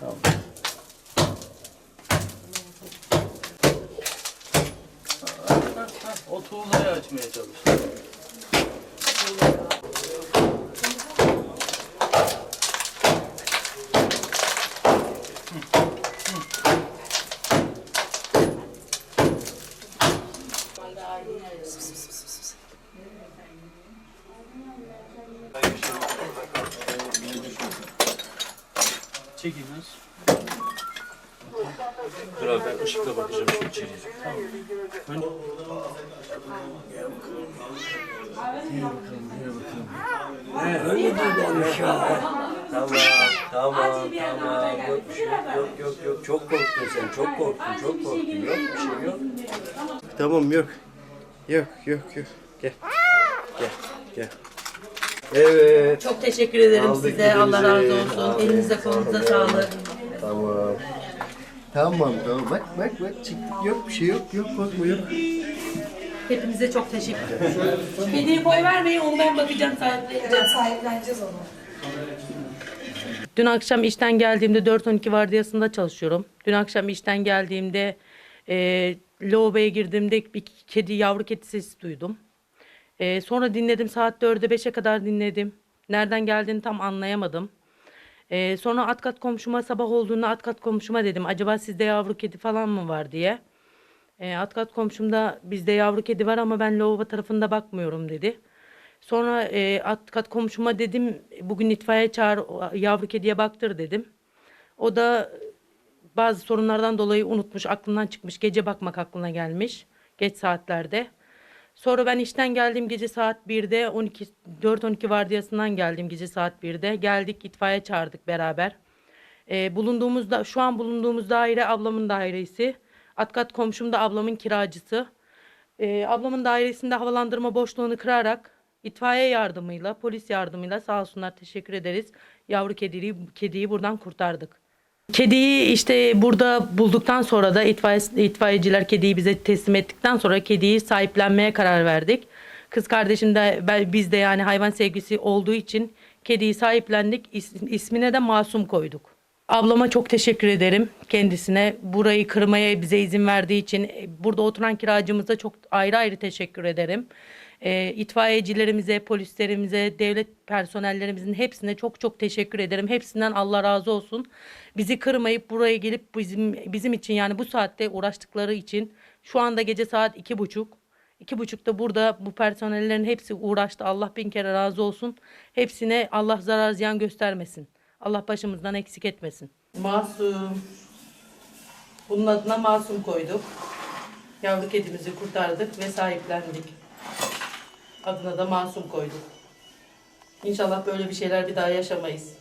Tamam. O tuğlayı açmaya çalış. Sıf sıf sıf sıf. Çekilmez. Dur abi ben ışıkla bakacağım şu içeriye. Tamam, tamam, tamam. Yok, bir şey yok, yok, yok, yok. Çok korktun sen, çok korktun, çok korktun. Yok, bir şey yok. Tamam, yok. Yok, yok, yok. Gel. Gel, gel. Evet. Çok teşekkür ederim Aldık size. Allah razı olsun. Aferin, Elinize kolunuza sağlık. Tamam. Tamam, tamam. Bak, bak, bak. Çıktık. Yok, bir şey yok. Yok, korkma, yok. Hepinize çok teşekkür ederim. Kediye boy vermeyin onu ben bakacağım sahipleyeceğim. Sahipleneceğiz onu. Dün akşam işten geldiğimde 4-12 vardiyasında çalışıyorum. Dün akşam işten geldiğimde e, lavaboya girdiğimde bir kedi yavru kedi sesi duydum. E, sonra dinledim saat 4'e 5'e kadar dinledim. Nereden geldiğini tam anlayamadım. E, sonra at kat komşuma sabah olduğunda at kat komşuma dedim acaba sizde yavru kedi falan mı var diye. E, at kat komşumda bizde yavru kedi var ama ben lavabo tarafında bakmıyorum dedi. Sonra e, at kat komşuma dedim bugün itfaiye çağır yavru kediye baktır dedim. O da bazı sorunlardan dolayı unutmuş, aklından çıkmış. Gece bakmak aklına gelmiş geç saatlerde. Sonra ben işten geldim gece saat 1'de 12 4-12 vardiyasından geldim gece saat 1'de. Geldik itfaiye çağırdık beraber. E, bulunduğumuzda şu an bulunduğumuz daire ablamın dairesi. Atkat komşum da ablamın kiracısı. E, ablamın dairesinde havalandırma boşluğunu kırarak itfaiye yardımıyla, polis yardımıyla sağ olsunlar teşekkür ederiz. Yavru kediyi, kediyi buradan kurtardık. Kediyi işte burada bulduktan sonra da itfaiye, itfaiyeciler kediyi bize teslim ettikten sonra kediyi sahiplenmeye karar verdik. Kız kardeşim de biz de yani hayvan sevgisi olduğu için kediyi sahiplendik. İs- ismine de Masum koyduk. Ablama çok teşekkür ederim kendisine. Burayı kırmaya bize izin verdiği için e, burada oturan kiracımıza çok ayrı ayrı teşekkür ederim. E, itfaiyecilerimize, polislerimize, devlet personellerimizin hepsine çok çok teşekkür ederim. Hepsinden Allah razı olsun. Bizi kırmayıp buraya gelip bizim bizim için yani bu saatte uğraştıkları için şu anda gece saat iki buçuk. İki buçukta burada bu personellerin hepsi uğraştı. Allah bin kere razı olsun. Hepsine Allah zarar ziyan göstermesin. Allah başımızdan eksik etmesin. Masum. Bunun adına Masum koyduk. Yavru kedimizi kurtardık ve sahiplendik. Adına da Masum koyduk. İnşallah böyle bir şeyler bir daha yaşamayız.